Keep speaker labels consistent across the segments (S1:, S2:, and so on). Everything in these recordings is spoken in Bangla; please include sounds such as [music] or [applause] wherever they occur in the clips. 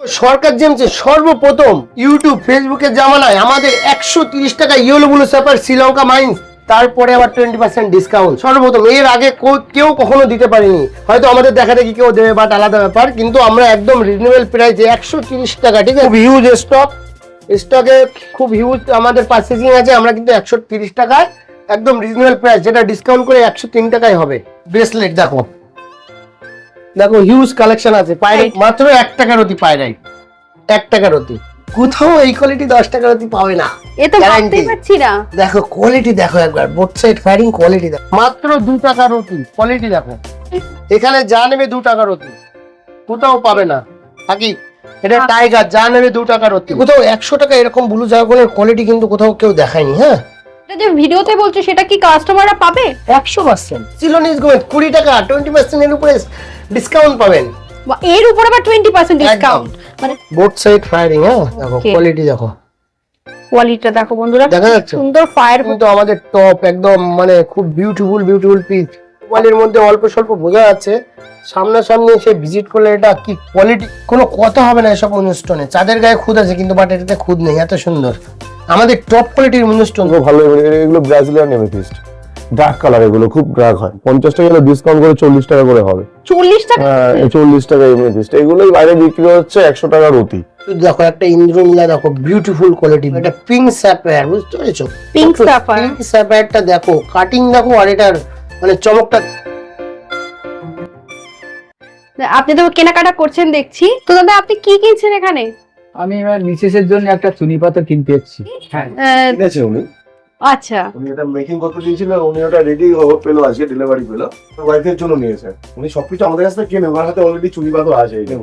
S1: সরকার জেমসে সর্বপ্রথম ইউটিউব ফেসবুকের জামানায় আমাদের একশো তিরিশ টাকা yellow blue sapphire Sri Lanka mines তারপরে আবার টোয়েন্টি পার্সেন্ট ডিসকাউন্ট সর্বপ্রথম এর আগে কেউ কখনো দিতে পারেনি। হয়তো আমাদের দেখা দেখি কেউ দেবে বাট আলাদা ব্যাপার। কিন্তু আমরা একদম রিজনেবল প্রাইসে একশো তিরিশ টাকা ঠিক আছে? হিউজ স্টক স্টকে খুব হিউজ আমাদের পারচেজিং আছে আমরা কিন্তু একশো তিরিশ টাকায় একদম রিজনেবল প্রাইস যেটা ডিসকাউন্ট করে একশো তিন টাকায় হবে। ব্রেসলেট দেখো। দেখো হিউজ কালেকশন আছে। পায়রাইট মাত্র এক টাকার অতি পায়রাইট এক টাকার অতি। কোথাও এই কোয়ালিটি দশ টাকার অতি পাবে না।
S2: এ তো ভাবতেই পারছি না।
S1: দেখো কোয়ালিটি দেখো একবার। বোথ সাইড ফায়ারিং কোয়ালিটি দেখো। মাত্র দু টাকার অতি। কোয়ালিটি দেখো। এখানে যা নেবে দু টাকার অতি। কোথাও পাবে না। থাকি এটা টাইগার যা নেবে দু টাকার অতি। কোথাও একশো টাকা এরকম ব্লু জায়গাগুলোর কোয়ালিটি কিন্তু কোথাও কেউ দেখায়নি হ্যাঁ?
S2: এটা যে ভিডিওতে বলছো সেটা কি কাস্টমাররা পাবে?
S1: একশো পার্সেন্ট চিলনিস গোয়েন কুড়ি টাকা টোয়েন্টি পার্সেন্ট এর উপরে ডিসকাউন্ট পাবেন।
S2: বা এর উপর আবার টোয়েন্টি পার্সেন্ট ডিসকাউন্ট মানে
S1: বোথ সাইড ফায়ারিং হ্যাঁ? দেখো কোয়ালিটি দেখো।
S2: কোয়ালিটিটা দেখো বন্ধুরা।
S1: দেখা যাচ্ছে।
S2: সুন্দর ফায়ার
S1: কিন্তু আমাদের টপ একদম মানে খুব বিউটিফুল বিউটিফুল পিস মোবাইলের মধ্যে অল্প স্বল্প বোঝা যাচ্ছে। সামনাসামনি এসে ভিজিট করলে এটা কি কোয়ালিটি কোনো কথা হবে না এসব অনুষ্ঠানে। চাঁদের গায়ে খুদ আছে কিন্তু বাট এটাতে খুদ নেই। এত সুন্দর। আমাদের টপ কোয়ালিটির
S3: এগুলো ভালো এগুলো- এগুলো ব্রাজিলিয়ান এমেথিস্ট ডার্ক কালার এগুলো খুব ডার্ক হয়। পঞ্চাশ টাকা ডিসকাউন্ট করে চল্লিশ টাকা করে হবে।
S2: চল্লিশ টাকা?
S3: হ্যাঁ চল্লিশ টাকা এমেথিস্ট এগুলোই বাইরে বিক্রি হচ্ছে একশো টাকার অতি
S1: দেখো একটা ইন্দ্রনীলা দেখো বিউটিফুল কোয়ালিটি এটা পিঙ্ক স্যাপায়ার বুঝতে পেরেছ?
S2: Pink sapphire।
S1: পিঙ্ক স্যাপায়ারটা দেখো কাটিং দেখো আর এটার মানে চমকটা
S2: আপনি তো কেনাকাটা করছেন দেখছি। তো দাদা আপনি কি কিনছেন এখানে?
S4: আমি এবার মিসেসের জন্য একটা চুনি পাতা কিনতে এসেছি। হ্যাঁ
S2: আহ,
S3: ঠিক আছে উনি।
S2: আচ্ছা।
S3: উনি এটা মেকিং করতে দিয়েছিলেন উনি ওটা রেডি পেল আজকে ডেলিভারি পেল। ওয়াইফের জন্য নিয়েছেন উনি সবকিছু আমাদের কাছ থেকে কেনে ওনার হাতে অলরেডি চুরি পাতা আছে এটা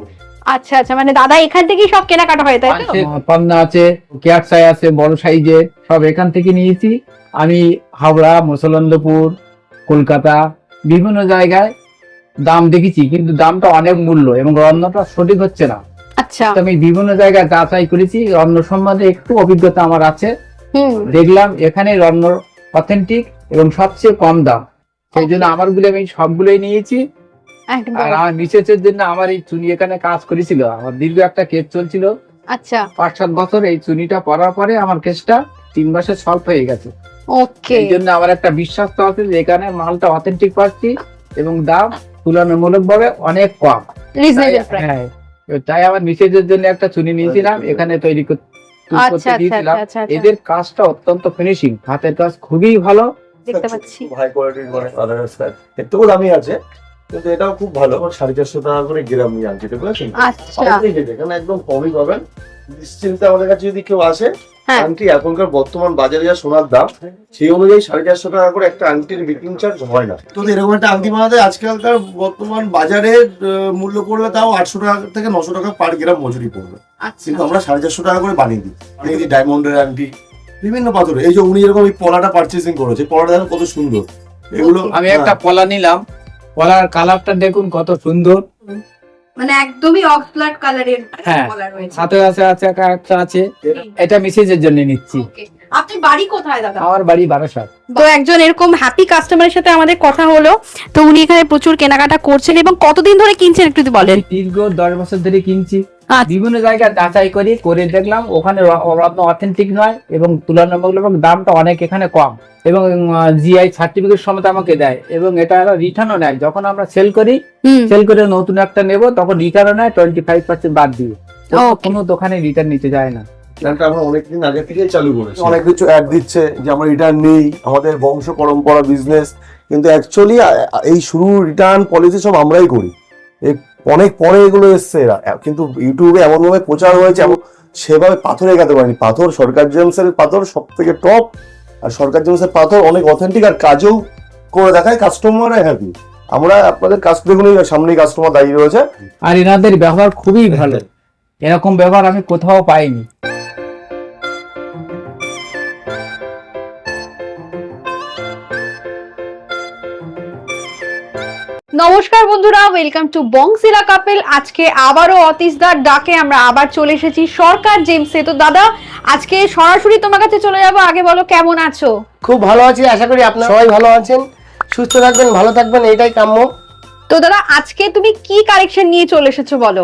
S2: আচ্ছা আচ্ছা মানে দাদা এখান থেকেই সব কেনাকাটা হয় তাই তো?
S4: পান্না আছে কেয়ার সাই আছে বড় সাইজে সব এখান থেকে নিয়েছি। আমি হাওড়া মুসলন্দপুর কলকাতা বিভিন্ন জায়গায় দাম দেখেছি কিন্তু দামটা অনেক মূল্য এবং রান্নাটা সঠিক হচ্ছে না।
S2: আচ্ছা।
S4: আমি বিভিন্ন জায়গায় যাচাই করেছি রান্না সম্বন্ধে একটু অভিজ্ঞতা আমার আছে। দেখলাম এখানে রান্নার অথেন্টিক এবং সবচেয়ে কম দাম। সেই জন্য আমারগুলো আমি সবগুলোই নিয়েছি। আর আমার মিসেসের জন্য আমার এই চুনি এখানে কাজ করেছিল। আমার দীর্ঘ একটা কেস চলছিল।
S2: আচ্ছা।
S4: পাঁচ সাত বছর এই চুনিটা পরার পরে আমার কেসটা তিন মাসে সলভ হয়ে গেছে।
S2: ওকে।
S4: এই জন্য আমার একটা বিশ্বাস তো আছে যে এখানে মালটা অথেন্টিক পাচ্ছি এবং দাম তুলনামূলক ভাবে অনেক কম।
S2: রিজনেবল প্রাইস
S4: তাই আমার মিসেজের জন্য একটা চুনি নিয়েছিলাম এখানে তৈরি কর-
S2: আচ্ছা
S4: করতে
S2: আচ্ছা
S4: দিয়েছিলাম।
S2: আচ্ছা আচ্ছা।
S4: এদের কাজটা অত্যন্ত ফিনিশিং হাতের কাজ খুবই ভালো।
S2: দেখতে পাচ্ছি।
S3: হাই কোয়ালিটির মানে আদার স্যার এর দামি আছে কিন্তু এটাও খুব ভালো। সাড়ে চারশো টাকা করে গ্রাম নিয়ে আনছি ঠিক আছে
S2: আচ্ছা।
S3: একদম কমই পাবেন। নিশ্চিন্তে আমাদের কাছে যদি কেউ আসে
S2: হ্যাঁ।
S3: আংটি এখনকার বর্তমান বাজারে যা সোনার দাম সেই অনুযায়ী সাড়ে চারশো টাকা করে একটা আংটির বিক্রিং চার্জ হয় না। তো এরকম একটা আংটি বানাতে আজকালকার বর্তমান বাজারে মূল্য পড়বে তাও আটশো টাকা থেকে নশো টাকা পার গ্রাম মজুরি পড়বে।
S2: আচ্ছা।
S3: কিন্তু আমরা সাড়ে চারশো টাকা করে বানিয়ে দিই। বানিয়ে দিই ডায়মন্ডের আংটি বিভিন্ন পাথরে এই যে উনি এরকম এই পলাটা পারচেসিং করেছে পলাটা দেখো কত সুন্দর। এগুলো
S4: আমি একটা পলা নিলাম। পলার কালারটা দেখুন কত সুন্দর।
S2: মানে একদমই অফ ব্লাড কালারের
S4: হ্যাঁ। সাথে আছে আছে একটা আছে এটা মিসেজের জন্য নিচ্ছি.
S2: আপনি বাড়ি কোথায় দাদা?
S4: আমার বাড়ি বারাসাত।
S2: তো একজন এরকম হ্যাপি কাস্টমারের সাথে আমাদের কথা হলো তো উনি এখানে প্রচুর কেনাকাটা করছেন এবং কতদিন ধরে কিনছেন একটু যদি বলেন?
S4: দীর্ঘ দশ বছর ধরে কিনছি।
S2: আচ্ছা।
S4: বিভিন্ন জায়গায় যাচাই করি করে দেখলাম ওখানে রত্ন অথেন্টিক নয় এবং তুলনামূলক দামটা অনেক এখানে কম এবং জিআই সার্টিফিকেট সমেত আমাকে দেয় এবং এটা রিটার্নও নেয়। যখন আমরা সেল করি
S2: হুম।
S4: সেল করে নতুন একটা নেব তখন রিটার্নও নেয় টোয়েন্টি ফাইভ পার্সেন্ট বাদ দিয়ে। তো কোনো দোকানে রিটার্ন নিতে যায় না।
S3: প্ল্যানটা আমরা অনেকদিন আগে থেকেই চালু করেছি। অনেক কিছু অ্যাড দিচ্ছে যে আমরা রিটার্ন নেই আমাদের বংশ পরম্পরা বিজনেস কিন্তু অ্যাকচুয়ালি এই শুরু রিটার্ন পলিসি সব আমরাই করি। অনেক পরে এগুলো এসছে এরা। কিন্তু ইউটিউবে এমন ভাবে প্রচার হয়েছে এমন সেভাবে পাথরে গেতে পারেনি। পাথর সরকার জেমসের পাথর সব থেকে টপ আর সরকার জেমসের পাথর অনেক অথেন্টিক আর কাজেও করে দেখায় কাস্টমাররা হ্যাপি আমরা আপনাদের কাছ দেখুন এই সামনেই কাস্টমার দাঁড়িয়ে রয়েছে।
S4: আর এনাদের ব্যবহার খুবই ভালো। এরকম ব্যবহার আমি কোথাও পাইনি।
S2: নমস্কার বন্ধুরা ওয়েলকাম টু বংশিলা কাপেল আজকে আবারও অতীশদার ডাকে আমরা আবার চলে এসেছি সরকার জেমসে তো দাদা আজকে সরাসরি তোমার কাছে চলে যাব। আগে বলো কেমন আছো?
S1: খুব ভালো আছি আশা করি আপনারা সবাই ভালো আছেন। সুস্থ থাকবেন ভালো থাকবেন এটাই কাম্য।
S2: তো দাদা আজকে তুমি কি কালেকশন নিয়ে চলে এসেছ বলো?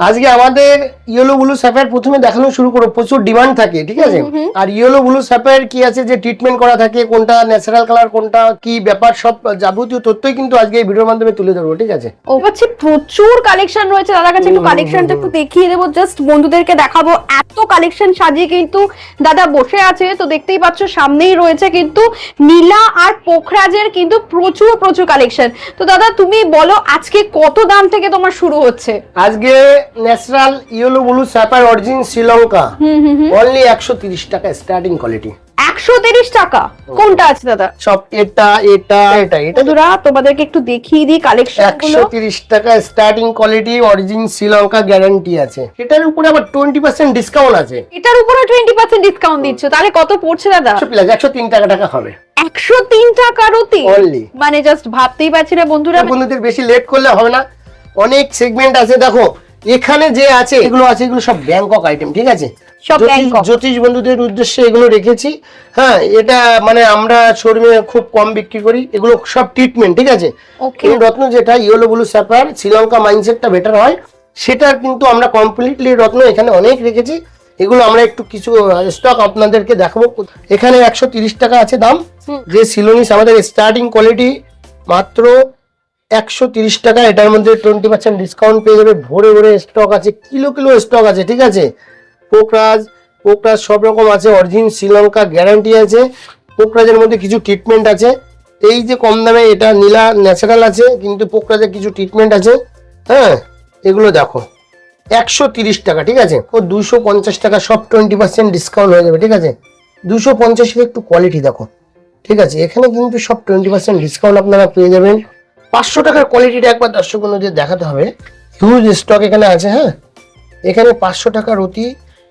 S1: আজকে আমাদের ইয়েলো ব্লু স্যাফায়ার প্রথমে দেখানো শুরু করো প্রচুর ডিমান্ড থাকে ঠিক আছে? আর ইয়েলো ব্লু স্যাফায়ার কি আছে যে ট্রিটমেন্ট করা থাকে কোনটা ন্যাচারাল কালার কোনটা কি ব্যাপার সব যাবতীয় তথ্যই কিন্তু আজকে এই ভিডিওর মাধ্যমে তুলে ধরবো ঠিক আছে?
S2: ও পাচ্ছি প্রচুর কালেকশন রয়েছে। দাদার কাছে একটু কালেকশনটা একটু দেখিয়ে দেবো জাস্ট বন্ধুদেরকে দেখাবো। এত কালেকশন সাজিয়ে কিন্তু দাদা বসে আছে তো দেখতেই পাচ্ছ সামনেই রয়েছে কিন্তু নীলা আর পোখরাজের কিন্তু প্রচুর প্রচুর কালেকশন তো দাদা তুমি বলো আজকে কত দাম থেকে তোমার শুরু হচ্ছে?
S1: আজকে natural yellow blue sapphire origin Sri Lanka. Only একশো তিরিশ টাকা স্টার্টিং কোয়ালিটি
S2: একশো তিরিশ টাকা? কোনটা আছে দাদা?
S1: সব এটা এটা এটা এটা।
S2: বন্ধুরা তোমাদেরকে একটু দেখিয়ে দিই কালেকশন
S1: একশো তিরিশ টাকা starting quality origin Sri Lanka guarantee আছে। এটার উপরে আবার টোয়েন্টি পার্সেন্ট ডিসকাউন্ট আছে।
S2: এটার উপরে টোয়েন্টি পার্সেন্ট ডিসকাউন্ট দিচ্ছ। তাহলে কত পড়ছে দাদা?
S1: প্লাস একশো তিন টাকা টাকা হবে।
S2: একশো তিন টাকার অতি
S1: Only।
S2: মানে জাস্ট ভাবতেই পারছি না বন্ধুরা।
S1: বন্ধুদের বেশি লেট করলে হবে না। অনেক সেগমেন্ট আছে দেখো। এখানে যে আছে এগুলো আছে এগুলো সব ব্যাংকক আইটেম ঠিক আছে?
S2: সব
S1: জ্যোতিষ- বন্ধুদের উদ্দেশ্যে এগুলো রেখেছি। হ্যাঁ এটা মানে আমরা শোরুমে খুব কম বিক্রি করি। এগুলো সব ট্রিটমেন্ট ঠিক আছে? রত্ন যেটা ইয়েলো ব্লু স্যাপার শ্রীলঙ্কা মাইন্ডসেটটা বেটার হয়। সেটার কিন্তু আমরা কমপ্লিটলি রত্ন এখানে অনেক রেখেছি। এগুলো আমরা একটু কিছু স্টক আপনাদেরকে দেখাবো। এখানে একশো তিরিশ টাকা আছে দাম। যে সিলোনিস আমাদের স্টার্টিং কোয়ালিটি মাত্র একশো তিরিশ টাকা, এটার মধ্যে টোয়েন্টি পার্সেন্ট ডিসকাউন্ট পেয়ে যাবে। ভরে ভরে স্টক আছে, কিলো কিলো স্টক আছে, ঠিক আছে? পোকরাজ পোকরাজ সব রকম আছে, অরিজিন, শ্রীলঙ্কা গ্যারান্টি আছে। পোকরাজের মধ্যে কিছু ট্রিটমেন্ট আছে। এই যে কম দামে এটা নীলা ন্যাচারাল আছে, কিন্তু পোকরাজের কিছু ট্রিটমেন্ট আছে হ্যাঁ? এগুলো দেখো। একশো তিরিশ টাকা, ঠিক আছে? ও দুশো পঞ্চাশ টাকা, সব টোয়েন্টি পার্সেন্ট ডিসকাউন্ট হয়ে যাবে, ঠিক আছে? দুশো একটু কোয়ালিটি দেখো, ঠিক আছে? এখানে কিন্তু সব টোয়েন্টি পার্সেন্ট ডিসকাউন্ট আপনারা পেয়ে যাবেন। পাঁচশো টাকার কোয়ালিটিটা একবার দর্শক বন্ধুদের দেখাতে হবে। হিউজ স্টক এখানে আছে হ্যাঁ? এখানে পাঁচশো টাকার অতি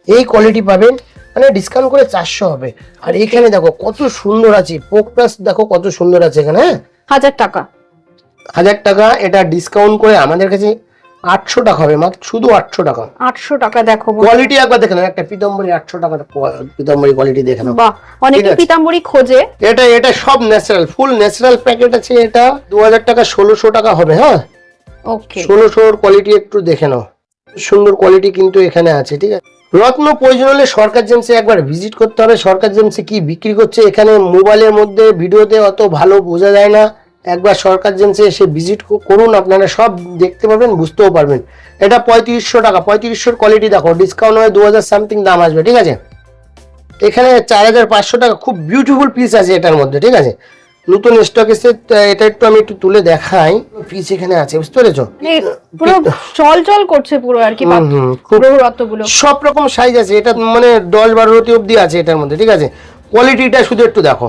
S1: এই কোয়ালিটি পাবেন। মানে ডিসকাউন্ট করে চারশো হবে। আর এখানে দেখো কত সুন্দর আছে। পোক প্লাস দেখো কত সুন্দর আছে এখানে হ্যাঁ?
S2: হাজার টাকা।
S1: হাজার টাকা এটা ডিসকাউন্ট করে আমাদের কাছে আটশো টাকা হবে মাত্র শুধু আটশো টাকা।
S2: আটশো টাকা দেখো।
S1: কোয়ালিটি একবার দেখে নাও একটা পিতম্বরী আটশো কোয়া- পিতম্বরী কোয়ালিটি দেখে নাও।
S2: বাহ অনেকে। পিতাম্বরী খোঁজে।
S1: এটা এটা সব ন্যাচারাল ফুল ন্যাচারাল প্যাকেট আছে এটা। দু হাজার টাকা ষোলোশো টাকা হবে হ্যাঁ?
S2: ওকে
S1: ষোলোশোর কোয়ালিটি একটু দেখে নাও। সুন্দর কোয়ালিটি কিন্তু এখানে আছে ঠিক আছে? রত্ন প্রয়োজন হলে সরকার জেমসে একবার ভিজিট করতে হবে। সরকার জেমসে কি বিক্রি করছে? এখানে মোবাইলের মধ্যে ভিডিওতে অত ভালো বোঝা যায় না। একবার সরকার জেমসে এসে ভিজিট করুন আপনারা সব দেখতে পাবেন বুঝতেও পারবেন। এটা পঁয়ত্রিশশো টাকা পঁয়ত্রিশশোর কোয়ালিটি দেখো ডিসকাউন্ট হয়ে দু হাজার সামথিং দাম আসবে ঠিক আছে? এখানে চার হাজার পাঁচশো টাকা খুব বিউটিফুল পিস আছে এটার মধ্যে ঠিক আছে? নতুন স্টক এসে এটা একটু আমি একটু তুলে দেখাই পিস এখানে আছে বুঝতে পেরেছ?
S2: মানে পুরো চল চল করছে পুরো আর কি রত্নগুলো।
S1: সব রকম সাইজ আছে এটা মানে দশ বারো রতি অব্দি আছে এটার মধ্যে ঠিক আছে? কোয়ালিটিটা শুধু একটু দেখো।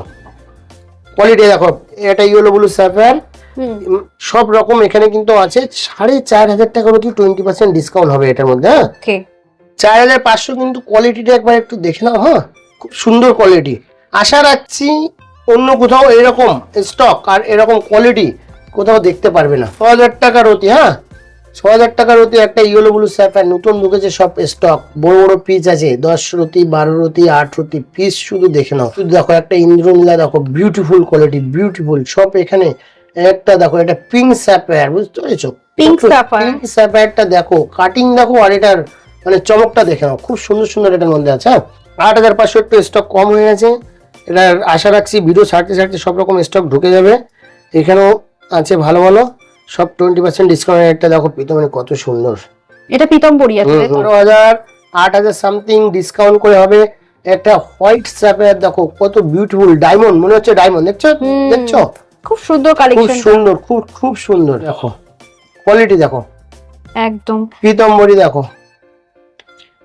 S1: কোয়ালিটি দেখো এটা ইয়েলো ব্লু স্যাফার সব রকম এখানে কিন্তু আছে। সাড়ে চার হাজার টাকার অতি টোয়েন্টি পার্সেন্ট ডিসকাউন্ট হবে এটার মধ্যে হ্যাঁ? চার হাজার পাঁচশো কিন্তু কোয়ালিটিটা একবার একটু দেখে নাও হ্যাঁ? খুব সুন্দর কোয়ালিটি আশা রাখছি অন্য কোথাও এরকম স্টক আর এরকম কোয়ালিটি কোথাও দেখতে পারবে না। ছ হাজার টাকার অতি হ্যাঁ? ছ হাজার টাকার অতি একটা ইয়েলো ব্লু স্যাফার নতুন ঢুকেছে সব স্টক বড় বড় পিস আছে দশ রতি বারো রতি আট রতি পিস শুধু দেখে নাও। শুধু দেখো একটা ইন্দ্রনীলা দেখো বিউটিফুল কোয়ালিটি বিউটিফুল সব এখানে একটা দেখো এটা পিঙ্ক স্যাফায়ার বুঝতে পেরেছ?
S2: Pink sapphire।
S1: পিঙ্ক স্যাফায়ারটা দেখো কাটিং দেখো আর এটার মানে চমকটা দেখে নাও খুব সুন্দর সুন্দর এটার মধ্যে আছে হ্যাঁ? আট হাজার পাঁচশো একটু স্টক কম হয়ে গেছে এটা আশা রাখছি ভিডিও ছাড়তে ছাড়তে সব রকম স্টক ঢুকে যাবে এখানেও আছে ভালো ভালো। সব টোয়েন্টি পার্সেন্ট ডিসকাউন্ট একটা দেখো প্রীতমের মানে কত সুন্দর।
S2: এটা তাই তো?
S1: বারো হাজার আট হাজার সামথিং ডিসকাউন্ট করে হবে একটা হোয়াইট স্যাপের দেখো কত বিউটিফুল ডায়মন্ড মনে হচ্ছে ডায়মন্ড দেখছ? দেখছ?
S2: খুব সুন্দর কালেকশন খুব
S1: সুন্দর খুব খুব সুন্দর। দেখো। কোয়ালিটি দেখো।
S2: একদম।
S1: পিতম্বরী দেখো।
S2: আর তুমি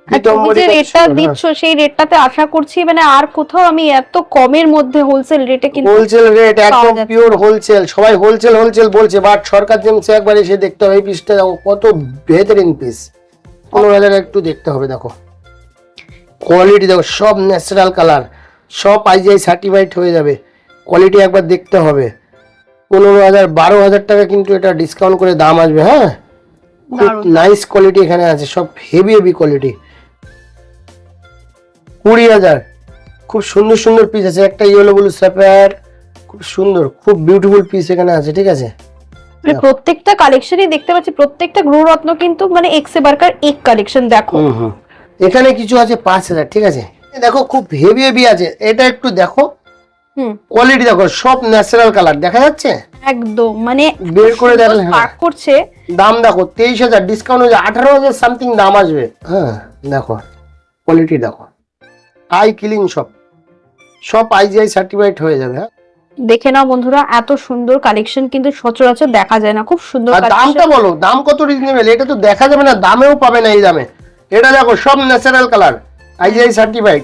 S2: যে রেটটা
S1: হ্যাঁ।
S2: দিচ্ছ সেই রেটটাতে আশা করছি মানে আর কোথাও আমি এত কমের মধ্যে হোলসেল রেটে কিন্তু
S1: হোলসেল রেট একদম পিওর হোলসেল সবাই হোলসেল হোলসেল বলছে বাট সরকার জেমসে একবার এসে দেখতে হবে এই পিসটা দেখো কত বেহতরিন পিস পনেরো হাজার একটু দেখতে হবে দেখো। কোয়ালিটি দেখো সব ন্যাচারাল কালার সব আইজিআই সার্টিফাইড হয়ে যাবে। কোয়ালিটি একবার দেখতে হবে। পনেরো হাজার বারো হাজার টাকা কিন্তু এটা ডিসকাউন্ট করে দাম আসবে হ্যাঁ? খুব নাইস কোয়ালিটি এখানে আছে সব হেভি হেভি কোয়ালিটি কুড়ি হাজার। খুব সুন্দর সুন্দর পিস আছে। একটা ইয়েলো ব্লু স্যাপার খুব সুন্দর খুব বিউটিফুল পিস এখানে আছে ঠিক আছে?
S2: মানে প্রত্যেকটা কালেকশনই দেখতে পাচ্ছি প্রত্যেকটা গ্রহরত্ন কিন্তু মানে এক্সে বার্কার এক কালেকশন দেখো।
S1: এখানে কিছু আছে পাঁচ হাজার ঠিক আছে? দেখো খুব হেভি হেভি আছে। এটা একটু দেখো।
S2: হুম।
S1: কোয়ালিটি দেখো সব ন্যাচারাল কালার দেখা যাচ্ছে?
S2: একদম মানে
S1: বের করে দেখলে হ্যাঁ।
S2: পার্ক করছে।
S1: দাম দেখো তেইশ হাজার ডিসকাউন্ট হয়ে আঠারো হাজার সামথিং দাম আসবে। হ্যাঁ দেখো কোয়ালিটি দেখো। আই কিলিং সব সব আইজিআই সার্টিফাইড হয়ে যাবে হ্যাঁ?
S2: দেখে নাও বন্ধুরা এত সুন্দর কালেকশন কিন্তু সচরাচর দেখা যায় না খুব সুন্দর
S1: আর দামটা বলো দাম কত রিজনেবল এটা তো দেখা যাবে না দামেও পাবে না এই দামে। এটা দেখো সব ন্যাচারাল কালার আইজিআই সার্টিফাইড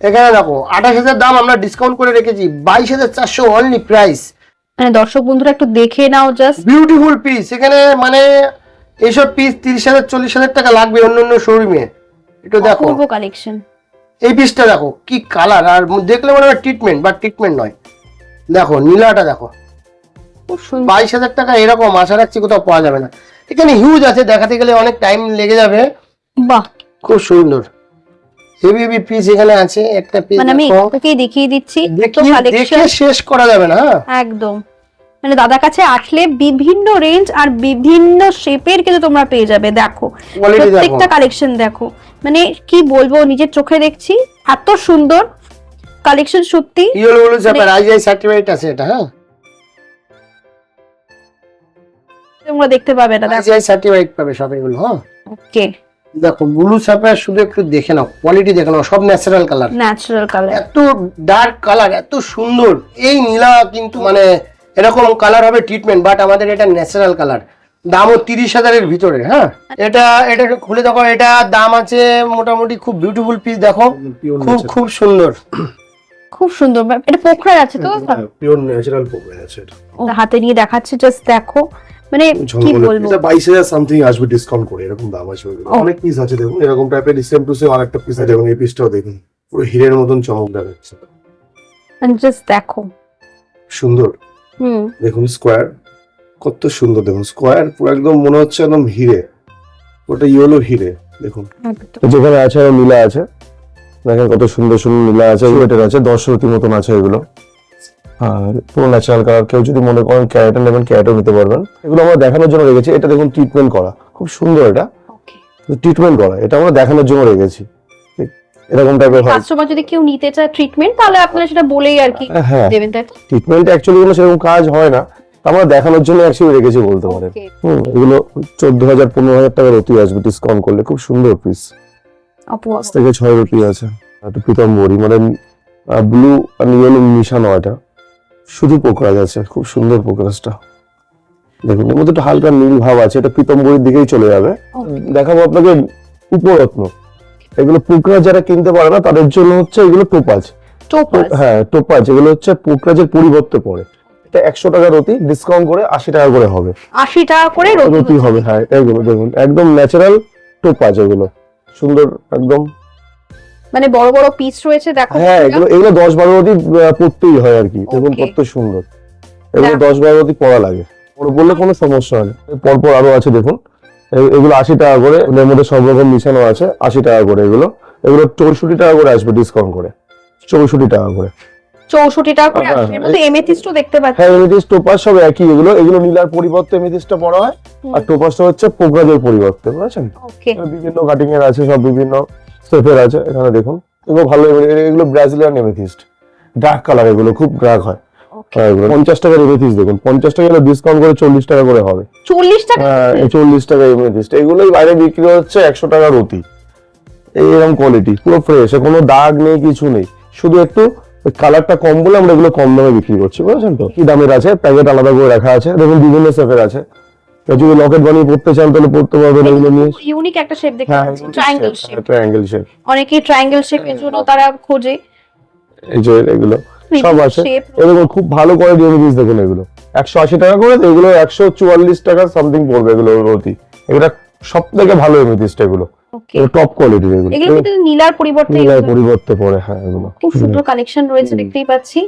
S1: এখানে দেখো আঠাশ হাজার দাম আমরা ডিসকাউন্ট করে রেখেছি বাইশ হাজার চারশো অনলি প্রাইস
S2: মানে দর্শক বন্ধুরা একটু দেখে নাও জাস্ট
S1: বিউটিফুল পিস এখানে মানে এইসব পিস তিরিশ হাজার চল্লিশ হাজার টাকা লাগবে অন্য অন্য শোরুমে একটু দেখো।
S2: কালেকশন
S1: এই পিসটা দেখো কি কালার আর দেখলে মনে হয় ট্রিটমেন্ট বা ট্রিটমেন্ট নয়। দেখো নীলাটা দেখো।
S2: খুব সুন্দর।
S1: বাইশ হাজার টাকা এরকম আশা রাখছি কোথাও পাওয়া যাবে না। এখানে হিউজ আছে দেখাতে গেলে অনেক টাইম লেগে যাবে।
S2: বাহ।
S1: খুব সুন্দর। হেভি হেভি পিস এখানে আছে একটা পিস
S2: মানে আমি তোকেই দেখিয়ে দিচ্ছি
S1: দেখে শেষ করা যাবে না হ্যাঁ?
S2: একদম। মানে দাদার কাছে আসলে বিভিন্ন রেঞ্জ আর বিভিন্ন শেপের কিন্তু তোমরা পেয়ে যাবে দেখো। প্রত্যেকটা কালেকশন দেখো। মানে কি বলব নিজের চোখে দেখছি। এত সুন্দর কালেকশন সত্যি।
S1: ইয়েলো গুলো
S2: মানে
S1: চাপের আইজিআই সার্টিফাইড আছে এটা হ্যাঁ?
S2: তোমরা দেখতে পাবে না দেখো।
S1: আইজিআই সার্টিফাইড পাবে সব এগুলো হ্যাঁ?
S2: ওকে।
S1: দেখো ব্লু সাপের শুধু একটু দেখে নাও কোয়ালিটি দেখে নাও সব ন্যাচারাল কালার
S2: ন্যাচারাল কালার
S1: এত ডার্ক কালার এত সুন্দর। এই নীলা কিন্তু মানে এরকম কালার হবে ট্রিটমেন্ট বাট আমাদের এটা ন্যাচারাল কালার দামও তিরিশ হাজারের ভিতরে হ্যাঁ? এটা এটা খুলে দেখো এটা দাম আছে মোটামুটি খুব বিউটিফুল পিস দেখো। খুব খুব সুন্দর।
S2: খুব সুন্দর এটা পোখরার আছে তো?
S3: পিওর ন্যাচারাল পোকরাই আছে এটা।
S2: হাতে নিয়ে দেখাচ্ছে জাস্ট দেখো। মানে কি বলব?
S3: এটা বাইশ হাজার সামথিং আসবে ডিসকাউন্ট করে এরকম দাম।
S2: ও।
S3: অনেক পিস আছে দেখুন এরকম টাইপের সেম টু সেম আরেকটা পিস আছে এবং এই পিসটাও দেখুন। পুরো হিরের মতন চমক দেখাচ্ছে।
S2: জাস্ট দেখো।
S3: সুন্দর।
S2: হুম।
S3: দেখুন স্কোয়ার কত সুন্দর দেখুন স্কোয়ার পুরো একদম মনে হচ্ছে একদম হিরে। ওটা ইয়েলো হিরে দেখুন। যেখানে আছে আরও নীলা আছে। দেখেন কত সুন্দর সুন্দর নীলা আছে ওয়েটের আছে দশ রতি মতন আছে এগুলো। আর পুরো ন্যাচারাল কালার কেউ যদি মনে করেন ক্যারেটে নেবেন ক্যারেটও নিতে পারবেন। এগুলো আমরা দেখানোর জন্য রেখেছি এটা দেখুন ট্রিটমেন্ট করা খুব সুন্দর এটা। ট্রিটমেন্ট করা এটা আমরা দেখানোর জন্য রেখেছি। এরকম টাইপের হয়।
S2: কাস্টমার যদি কেউ নিতে চায় ট্রিটমেন্ট তাহলে আপনারা সেটা বলেই আর কি
S3: হ্যাঁ।
S2: দেবেন তাই
S3: ট্রিটমেন্ট অ্যাকচুয়ালি কোনো সেরকম কাজ হয় না। আমরা দেখানোর জন্য অ্যাকচুয়ালি রেখেছি বলতে পারেন।
S2: Okay.
S3: হুম এগুলো চোদ্দ হাজার পনেরো হাজার টাকার অতি আসবে ডিসকাউন্ট করলে। খুব সুন্দর পিস পাঁচ থেকে ছয় রুপি আছে। একটা পিতাম্বরী মানে ব্লু আর ইয়েলো মিশানো এটা। শুধু পোকরাজ আছে খুব সুন্দর পোকরাজটা দেখুন এর মধ্যে একটা হালকা নীল ভাব আছে এটা পিতাম্বরীর দিকেই চলে যাবে. দেখাবো আপনাকে উপরত্ন। এগুলো পোকরাজ যারা কিনতে পারে না তাদের জন্য হচ্ছে এগুলো টোপাজ। হ্যাঁ টোপাজ। এগুলো হচ্ছে পোকরাজের পরিবর্তে পড়ে। এটা একশো টাকার অতি ডিসকাউন্ট করে আশি টাকা করে হবে।
S2: আশি টাকা করে রতি
S3: রতি হবে হ্যাঁ এগুলো দেখুন একদম ন্যাচারাল টোপাজ এগুলো সুন্দর একদম।
S2: মানে বড় বড় পিস রয়েছে দেখো।
S3: হ্যাঁ এগুলো এগুলো দশ বারো অতি পড়তেই হয় আর কি।
S2: Okay.
S3: কত সুন্দর। এগুলো দশ বারো অতি পড়া লাগে। বড় বললে কোনো সমস্যা হয় না। পরপর আরও আছে দেখুন। এগুলো আশি টাকা করে এর মধ্যে সব রকম মিশানো আছে আশি টাকা করে এগুলো। এগুলো চৌষট্টি টাকা করে আসবে ডিসকাউন্ট করে। চৌষট্টি টাকা করে।
S2: চৌষট্টি টাকা করে
S3: হ্যাঁ,
S2: আসবে এমেথিস্টও দেখতে পাচ্ছি।
S3: হ্যাঁ এমিটিস টোপাস সব একই। এগুলো এগুলো নীলার পরিবর্তে এমিটিসটা পড়া হয়। আর টোপাসটা হচ্ছে পোকরাজের পরিবর্তে বুঝেছেন? বিভিন্ন কাটিং এর আছে সব বিভিন্ন আছে। এখানে দেখুন। এগুলো ভালো এগুলো ব্রাজিলিয়ান এমেথিস্ট ডার্ক কালার এগুলো খুব ডার্ক হয়। হ্যাঁ, পঞ্চাশ টাকার এমেথিস্ট দেখুন। পঞ্চাশ টাকা ডিসকাউন্ট করে চল্লিশ টাকা করে হবে।
S2: চল্লিশ টাকা?
S3: হ্যাঁ চল্লিশ টাকা এমেথিস্ট এগুলোই বাইরে বিক্রি হচ্ছে একশো টাকার অতি এইরকম কোয়ালিটি পুরো ফ্রেশ কোনো দাগ নেই কিছু নেই। শুধু একটু কালারটা কম বলে আমরা এগুলো কম দামে বিক্রি করছি বুঝেছেন তো? কি দামের আছে? প্যাকেট আলাদা করে রাখা আছে দেখুন বিভিন্ন শেপের আছে। যদি লকেট বানিয়ে পড়তে চান তাহলে পড়তে পারবেন এগুলো নিয়ে।
S2: ইউনিক একটা শেপ দেখতে
S3: হ্যাঁ
S2: পাচ্ছি ট্রায়াঙ্গেল শেপ
S3: ট্রায়াঙ্গেল শেপ
S2: অনেকেই ট্রায়াঙ্গেল শেপের জন্য তারা খোঁজে।
S3: এই যে এগুলো সব আছে। এরকম খুব ভালো করে দিয়ে দিস দেখুন এগুলো। একশো আশি টাকা করে তো এগুলো একশো চুয়াল্লিশ টাকা সামথিং পড়বে এগুলো অতি এগুলো সব থেকে ভালো এমেথিস্ট এগুলো। টপ কোয়ালিটির এগুলো
S2: এগুলো কিন্তু নীলার পরিবর্তে
S3: নীলার পরিবর্তে পড়ে হ্যাঁ এগুলো।
S2: খুব সুন্দর কালেকশন রয়েছে দেখতেই পাচ্ছি।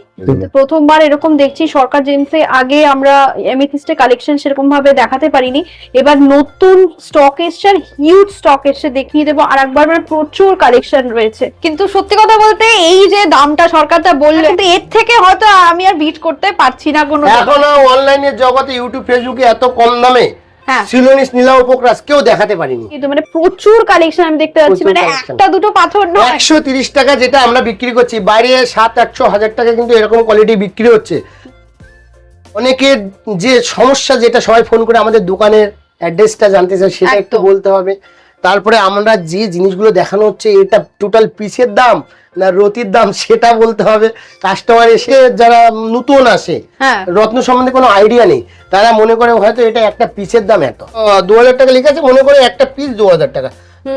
S2: প্রথমবার এরকম দেখছি সরকার জেমসে আগে আমরা এমিথিস্টে কালেকশন সেরকম ভাবে দেখাতে পারিনি। এবার নতুন স্টক এসছে আর হিউজ স্টক এসছে দেখিয়ে দেবো। আর একবার মানে প্রচুর কালেকশন রয়েছে। কিন্তু সত্যি কথা বলতে এই যে দামটা সরকারটা বলল কিন্তু এর থেকে হয়তো আমি আর বিট করতে পারছি না কোনো
S1: এখনও অনলাইনের জগতে ইউটিউব ফেসবুকে এত কম দামে
S2: হ্যাঁ
S1: সিলোনিস নীলা উপক্রাস কেউ দেখাতে পারিনি।
S2: কিন্তু মানে প্রচুর কালেকশন আমি দেখতে পাচ্ছি মানে একটা দুটো পাথর নয়।
S1: একশো তিরিশ টাকা যেটা আমরা বিক্রি করছি বাইরে সাত আটশো হাজার টাকা কিন্তু এরকম কোয়ালিটি বিক্রি হচ্ছে। অনেকের যে সমস্যা যেটা সবাই ফোন করে আমাদের দোকানের অ্যাড্রেসটা জানতে চায় সেটা একটু বলতে হবে। তারপরে আমরা যে জিনিসগুলো দেখানো হচ্ছে এটা টোটাল পিসের দাম। না রতির দাম সেটা বলতে হবে। কাস্টমার এসে যারা নতুন আসে
S2: হ্যাঁ।
S1: রত্ন সম্বন্ধে কোনো আইডিয়া নেই তারা মনে করে হয়তো এটা একটা পিসের দাম এত। দু হাজার টাকা লেখা আছে মনে করে একটা পিস দু হাজার টাকা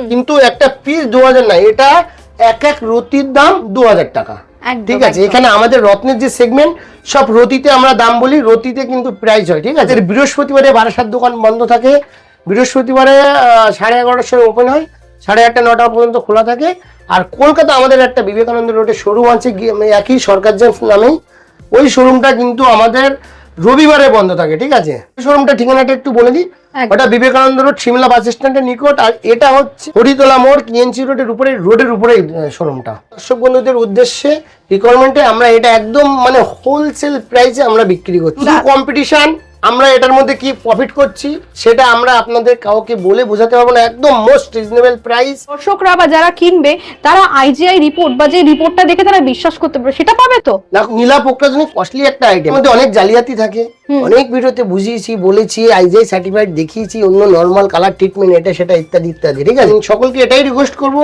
S1: কিন্তু একটা পিস দু হাজার না এটা এক এক রতির দাম দু হাজার টাকা ঠিক আছে? এখানে আমাদের রত্নের যে সেগমেন্ট সব রতিতে আমরা দাম বলি রতিতে কিন্তু প্রাইস হয় ঠিক আছে? বৃহস্পতিবারে বারাসাত দোকান বন্ধ থাকে বৃহস্পতিবারে সাড়ে এগারোটার সময় ওপেন হয় সাড়ে আটটা নটা পর্যন্ত খোলা থাকে আর কলকাতা আমাদের একটা বিবেকানন্দ রোডে শোরুম আছে গিয়ে- একই সরকার জেমস নামেই ওই শোরুমটা কিন্তু আমাদের রবিবারে বন্ধ থাকে ঠিক আছে? শোরুমটা ঠিকানাটা একটু বলে দিই। ওটা বিবেকানন্দ রোড শিমলা বাস স্ট্যান্ডের নিকট আর এটা হচ্ছে হরিতলা মোড় কিএনসি রোডের উপরে রোডের উপরে শোরুমটা দর্শক বন্ধুদের উদ্দেশ্যে রিকোয়ারমেন্টে আমরা এটা একদম মানে হোলসেল প্রাইসে আমরা বিক্রি করছি। কম্পিটিশন আমরা এটার মধ্যে কি প্রফিট করছি সেটা আমরা আপনাদের কাউকে বলে বোঝাতে পারব না। একদম মোস্ট রিজনেবল প্রাইস
S2: দর্শকরা বা যারা কিনবে তারা আইজিআই রিপোর্ট বা যে রিপোর্টটা দেখে তারা বিশ্বাস করতে পারবে সেটা পাবে তো?
S1: নীলা পোকরাজনী কস্টলি একটা আইটেম মধ্যে অনেক জালিয়াতি থাকে। অনেক ভিডিওতে বুঝিয়েছি বলেছি আইজিআই সার্টিফাইড দেখিয়েছি অন্য নর্মাল কালার ট্রিটমেন্ট এটা সেটা ইত্যাদি ইত্যাদি ঠিক আছে? সকলকে এটাই রিকোয়েস্ট করব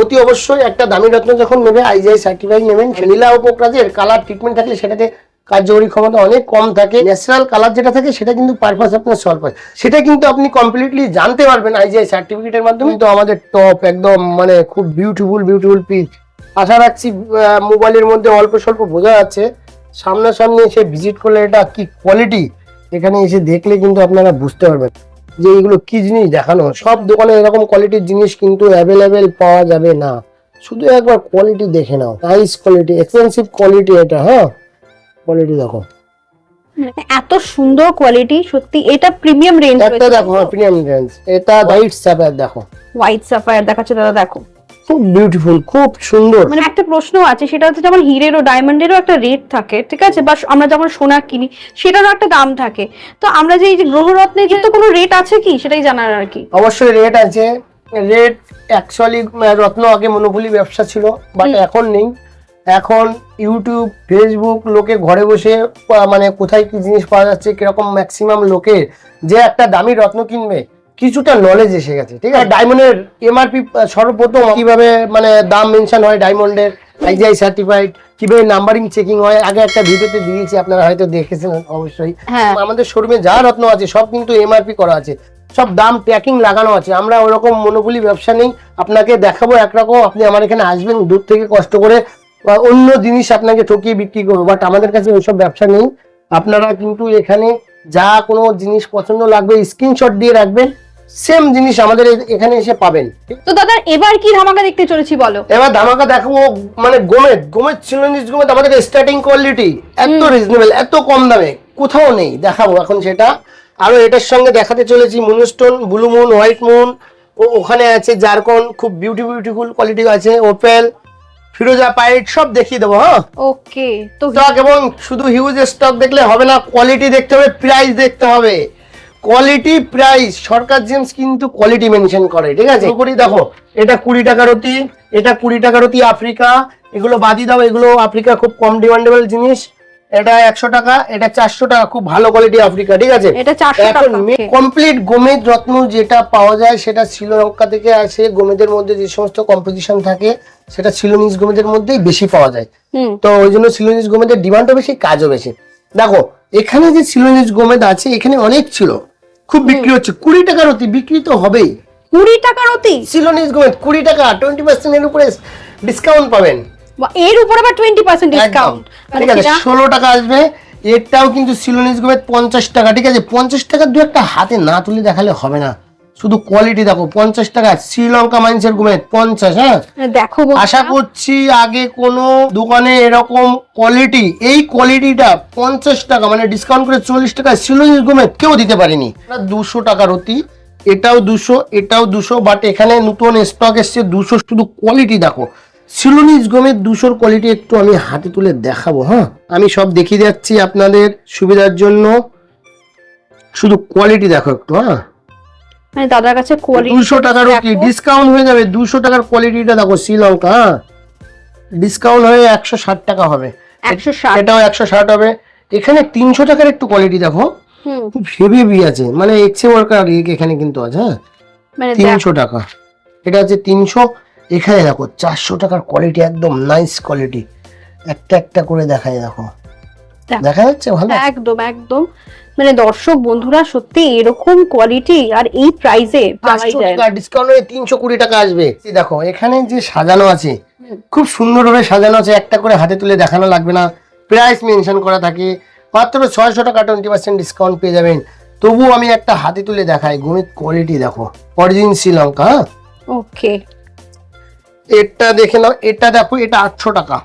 S1: অতি অবশ্যই একটা দামি রত্ন যখন নেবে আইজিআই সার্টিফাইড নেবেন। নীলা পোকরাজের কালার ট্রিটমেন্ট থাকলে সেটাতে কার্যকরী ক্ষমতা অনেক কম থাকে। ন্যাচারাল কালার যেটা থাকে, সেটা কিন্তু পারপাস আপনার সলভ হয় সেটা কিন্তু আপনি কমপ্লিটলি জানতে পারবেন আই আইজিআই সার্টিফিকেটের মাধ্যমে। কিন্তু আমাদের টপ একদম মানে খুব বিউটিফুল বিউটিফুল পিচ আশা রাখছি মোবাইলের মধ্যে অল্প স্বল্প বোঝা যাচ্ছে। সামনাসামনি এসে ভিজিট করলে এটা কি কোয়ালিটি এখানে এসে দেখলে কিন্তু আপনারা বুঝতে পারবেন যে এগুলো কি জিনিস দেখানো। সব দোকানে এরকম কোয়ালিটির জিনিস কিন্তু অ্যাভেলেবেল পাওয়া যাবে না। শুধু একবার কোয়ালিটি দেখে নাও। নাইস কোয়ালিটি এক্সপেন্সিভ কোয়ালিটি এটা হ্যাঁ? কোয়ালিটি দেখো।
S2: এত সুন্দর কোয়ালিটি সত্যি এটা প্রিমিয়াম রেঞ্জ
S1: একটা দেখো প্রিমিয়াম রেঞ্জ এটা হোয়াইট স্যাপার দেখো।
S2: হোয়াইট সাফায়ার দেখাচ্ছে দাদা দেখো।
S1: খুব বিউটিফুল খুব সুন্দর।
S2: মানে একটা প্রশ্ন আছে সেটা হচ্ছে যেমন হিরের ও ডায়মন্ডেরও একটা রেট থাকে ঠিক আছে? বা আমরা যেমন সোনা কিনি সেটারও একটা দাম থাকে। তো আমরা যে এই যে গ্রহরত্নের যে তো কোনো রেট আছে কি? সেটাই জানার আর কি।
S1: অবশ্যই রেট আছে। রেট অ্যাকচুয়ালি রত্ন আগে মনোপলি ব্যবসা ছিল বাট এখন নেই। এখন ইউটিউব ফেসবুক লোকে ঘরে বসে মানে কোথায় কি জিনিস পাওয়া যাচ্ছে কীরকম ম্যাক্সিমাম লোকের যে একটা দামি রত্ন কিনবে কিছুটা নলেজ এসে গেছে ঠিক আছে? ডায়মন্ডের এমআরপি সর্বপ্রথম কীভাবে মানে দাম মেনশন হয় ডায়মন্ডের আইজিআই সার্টিফাইড কীভাবে নাম্বারিং চেকিং হয় আগে একটা ভিডিওতে দিয়েছি আপনারা হয়তো দেখেছেন অবশ্যই।
S2: হ্যাঁ।
S1: আমাদের শোরুমে যা রত্ন আছে সব কিন্তু এমআরপি করা আছে। সব দাম ট্র্যাকিং লাগানো আছে। আমরা ওরকম মনোপলি ব্যবসা নেই আপনাকে দেখাবো একরকম আপনি আমার এখানে আসবেন দূর থেকে কষ্ট করে বা অন্য জিনিস আপনাকে ঠকিয়ে বিক্রি করব বাট আমাদের কাছে ওইসব ব্যবসা নেই। আপনারা কিন্তু এখানে যা কোনো জিনিস পছন্দ লাগবে স্ক্রিনশট দিয়ে রাখবেন সেম জিনিস আমাদের এখানে এসে পাবেন।
S2: তো দাদা এবার কি ধামাকা দেখতে চলেছি বলো?
S1: এবার ধামাকা দেখাবো মানে গোমেদ গোমেদ চিলনিস গোমেদ আমাদের স্টার্টিং কোয়ালিটি এত রিজনেবল এত কম দামে কোথাও নেই দেখাবো এখন সেটা। আরও এটার সঙ্গে দেখাতে চলেছি moonstone blue moon white moon ও ওখানে আছে জারকন খুব বিউটি বিউটিফুল কোয়ালিটি আছে ওপেল ফিরোজা পাইট সব দেখিয়ে দেবো হ্যাঁ?
S2: ওকে তো
S1: স্টক এবং শুধু হিউজ স্টক দেখলে হবে না কোয়ালিটি দেখতে হবে প্রাইস দেখতে হবে। কোয়ালিটি প্রাইস সরকার জেমস কিন্তু কোয়ালিটি মেনশন করে ঠিক আছে? করি দেখো এটা কুড়ি টাকার অতি এটা কুড়ি টাকার অতি আফ্রিকা এগুলো বাদই দাও এগুলো আফ্রিকা খুব কম ডিমান্ডেবল জিনিস। এটা একশো টাকা এটা চারশো টাকা খুব ভালো কোয়ালিটি আফ্রিকা ঠিক আছে? এখন কমপ্লিট গোমেদ রত্ন যেটা পাওয়া যায় সেটা শ্রীলঙ্কা থেকে আসে গোমেদের মধ্যে যে সমস্ত কম্পোজিশন থাকে সেটা সিলোনিস গোমেদের মধ্যেই বেশি পাওয়া যায়।
S2: হুম।
S1: তো ওই জন্য সিলোনিস গোমেদের ডিমান্ডও বেশি কাজও বেশি। দেখো এখানে যে সিলোনিস গোমেদ আছে এখানে অনেক ছিল। খুব বিক্রি হচ্ছে কুড়ি টাকার অতি বিক্রি তো হবেই।
S2: কুড়ি টাকার অতি?
S1: সিলোনিস গোমেদ কুড়ি টাকা টোয়েন্টি পার্সেন্ট এর উপরে ডিসকাউন্ট পাবেন।
S2: এর উপরে আবার টোয়েন্টি পার্সেন্ট
S1: একদম।
S2: ডিসকাউন্ট
S1: ঠিক আছে ষোলো টাকা আসবে এটাও কিন্তু সিলোনিস গোমেদ পঞ্চাশ টাকা ঠিক আছে? পঞ্চাশ টাকার দু একটা হাতে না তুলে দেখালে হবে না। শুধু কোয়ালিটি দেখো পঞ্চাশ টাকা শ্রীলঙ্কা মাইন্সের গুমেদ পঞ্চাশ হ্যাঁ?
S2: দেখো
S1: আশা করছি আগে কোনো দোকানে এরকম কোয়ালিটি এই কোয়ালিটিটা পঞ্চাশ টাকা মানে ডিসকাউন্ট করে চল্লিশ টাকা সিলোনিস গুমে কেউ দিতে পারেনি। দুশো টাকার অতি এটাও দুশো এটাও দুশো বাট এখানে নতুন স্টক এসছে দুশো শুধু কোয়ালিটি দেখো। সিলোনিস গমের দুশোর কোয়ালিটি একটু আমি হাতে তুলে দেখাবো হ্যাঁ? আমি সব দেখিয়ে যাচ্ছি আপনাদের সুবিধার জন্য। শুধু কোয়ালিটি দেখো একটু হ্যাঁ?
S2: মানে দাদার কাছে কোয়ালিটি
S1: দুশো টাকার কি? ডিসকাউন্ট হয়ে যাবে। দুশো টাকার কোয়ালিটিটা দেখো শ্রীলঙ্কা হ্যাঁ? ডিসকাউন্ট হয়ে একশো ষাট টাকা হবে।
S2: একশো ষাট।
S1: এটাও একশো ষাট হবে। এখানে তিনশো টাকার একটু কোয়ালিটি দেখো।
S2: হুম।
S1: খুব হেভি হেভি আছে। মানে এক্সে ওয়ার্কার এখানে কিন্তু আছে হ্যাঁ?
S2: মানে দেখ-
S1: তিনশো টাকা। এটা আছে তিনশো। এখানে দেখো চারশো টাকার কোয়ালিটি একদম নাইস কোয়ালিটি একটা একটা করে দেখাই দেখো।
S2: দেখো।
S1: যাচ্ছে ভালো?
S2: একদম একদম। মানে দর্শক বন্ধুরা সত্যি এরকম কোয়ালিটি আর এই প্রাইসে
S1: ডিসকাউন্ট হয়ে তিনশো কুড়ি টাকা আসবে। দেখো এখানে যে সাজানো আছে খুব সুন্দরভাবে সাজানো আছে। একটা করে হাতে তুলে দেখানো লাগবে না। প্রাইস মেনশন করা থাকে। মাত্র ছয়শো টাকা টোয়েন্টি পার্সেন্ট ডিসকাউন্ট পেয়ে যাবেন। তবুও আমি একটা হাতে তুলে দেখাই। গণিত কোয়ালিটি দেখো। অরিজিন শ্রীলঙ্কা হ্যাঁ?
S2: ওকে
S1: এটা দেখে নাও এটা দেখো এটা আটশো টাকা।